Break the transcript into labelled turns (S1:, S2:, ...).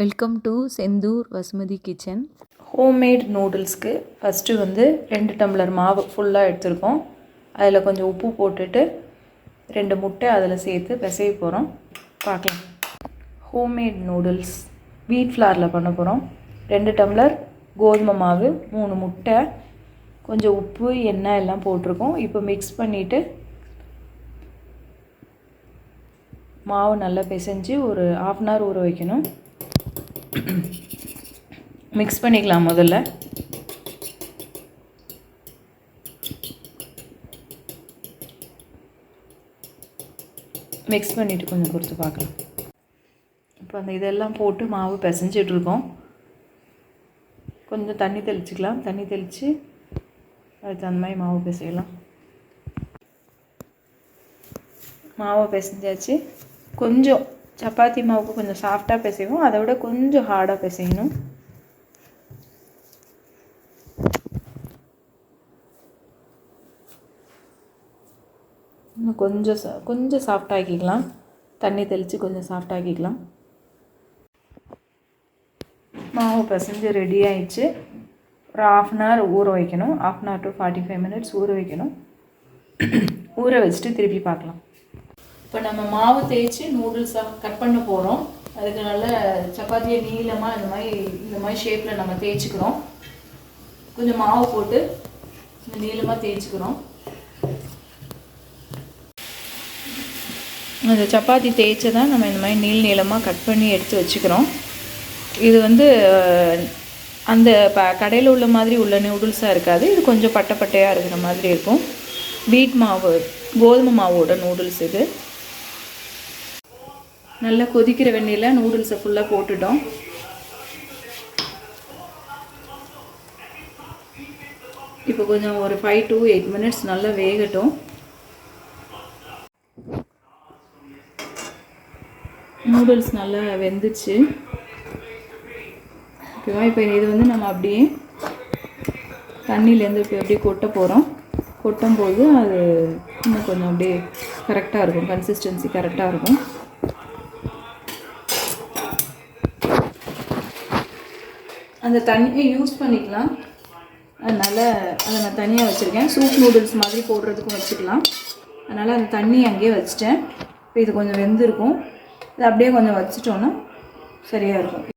S1: Welcome to Senthur Vasumathi kitchen
S2: homemade நூடுல்ஸ்க்கு first வந்து ரெண்டு tumbler மாவு ஃபுல்லாக எடுத்துருக்கோம். அதில் கொஞ்சம் உப்பு போட்டுட்டு ரெண்டு முட்டை அதில் சேர்த்து பிசைய போகிறோம் பார்க்கலாம். ஹோம்மேட் நூடுல்ஸ் வீட் ஃப்ளாரில் பண்ண போகிறோம் ரெண்டு டம்ளர் கோதுமை மாவு மூணு முட்டை கொஞ்சம் உப்பு எண்ணெய் எல்லாம் போட்டிருக்கோம். இப்போ மிக்ஸ் பண்ணிவிட்டு மாவு நல்லா பிசைஞ்சு ஒரு ஆஃப் அன் ஹவர் ஊற வைக்கணும். மிக்ஸ் பண்ணிக்கலாம் முதல்ல. மிக்ஸ் பண்ணிவிட்டு கொஞ்சம் கொடுத்து பார்க்கலாம். இப்போ அந்த இதெல்லாம் போட்டு மாவு பிசைஞ்சிட்டு இருக்கோம் கொஞ்சம் தண்ணி தெளிச்சுக்கலாம். தண்ணி தெளித்து அதுக்கு அந்த மாதிரி மாவு பிசையலாம். மாவை பிசைஞ்சாச்சு. கொஞ்சம் சப்பாத்தி மாவுக்கு கொஞ்சம் சாஃப்டாக பிசைவோம். அதை விட கொஞ்சம் ஹார்டாக பிசையணும். இன்னும் கொஞ்சம் சா கொஞ்சம் சாஃப்டாக்கிக்கலாம் தண்ணி தெளித்து கொஞ்சம் சாஃப்டாக்கிக்கலாம் மாவு பசஞ்சு ரெடி ஆயிடுச்சு. ஒரு ஆஃப் அன் ஹவர் ஊற வைக்கணும். Half an hour to forty five minutes ஊற வைக்கணும். ஊற வச்சுட்டு திருப்பி பார்க்கலாம். இப்போ நம்ம மாவு தேய்ச்சி நூடுல்ஸாக கட் பண்ண போகிறோம் அதுக்கு நல்ல சப்பாத்தியை நீளமாக இந்த மாதிரி இந்த மாதிரி ஷேப்பில் நம்ம தேய்ச்சிக்கிறோம். கொஞ்சம் மாவு போட்டு கொஞ்சம் நீளமாக தேய்ச்சிக்கிறோம். அந்த சப்பாத்தி தேய்ச்சி தான் நம்ம இந்த மாதிரி நீள் நீளமாக கட் பண்ணி எடுத்து வச்சுக்கிறோம். இது வந்து அந்த ப கடையில் உள்ள மாதிரி உள்ள நூடுல்ஸாக இருக்காது. இது கொஞ்சம் பட்டை பட்டையாக இருக்கிற மாதிரி இருக்கும். வீட் மாவு கோதுமை மாவோட நூடுல்ஸ் இது. நல்லா கொதிக்கிற வெந்நீரில் நூடுல்ஸை ஃபுல்லாக போட்டுட்டோம். இப்போ கொஞ்சம் ஒரு ஃபைவ் டு எயிட் மினிட்ஸ் நல்லா வேகட்டும். நூடுல்ஸ் நல்லா வெந்துச்சு. ஓகேவா இப்போ இது வந்து நம்ம அப்படியே தண்ணியிலேருந்து இப்போ அப்படியே கொட்ட போகிறோம் கொட்டும்போது அது இன்னும் கொஞ்சம் அப்படியே கரெக்டாக இருக்கும். கன்சிஸ்டன்சி கரெக்டாக இருக்கும். அந்த தண்ணியை யூஸ் பண்ணிக்கலாம். அதனால் அதை நான் தனியாக வச்சுருக்கேன். சூப் நூடுல்ஸ் மாதிரி போடுறதுக்கும் வச்சுக்கலாம். அதனால் அந்த தண்ணி அங்கேயே வச்சுட்டேன். இப்போ இது கொஞ்சம் வெந்திருக்கும். இது அப்படியே கொஞ்சம் வச்சிட்டோன்னா சரியாக இருக்கும்.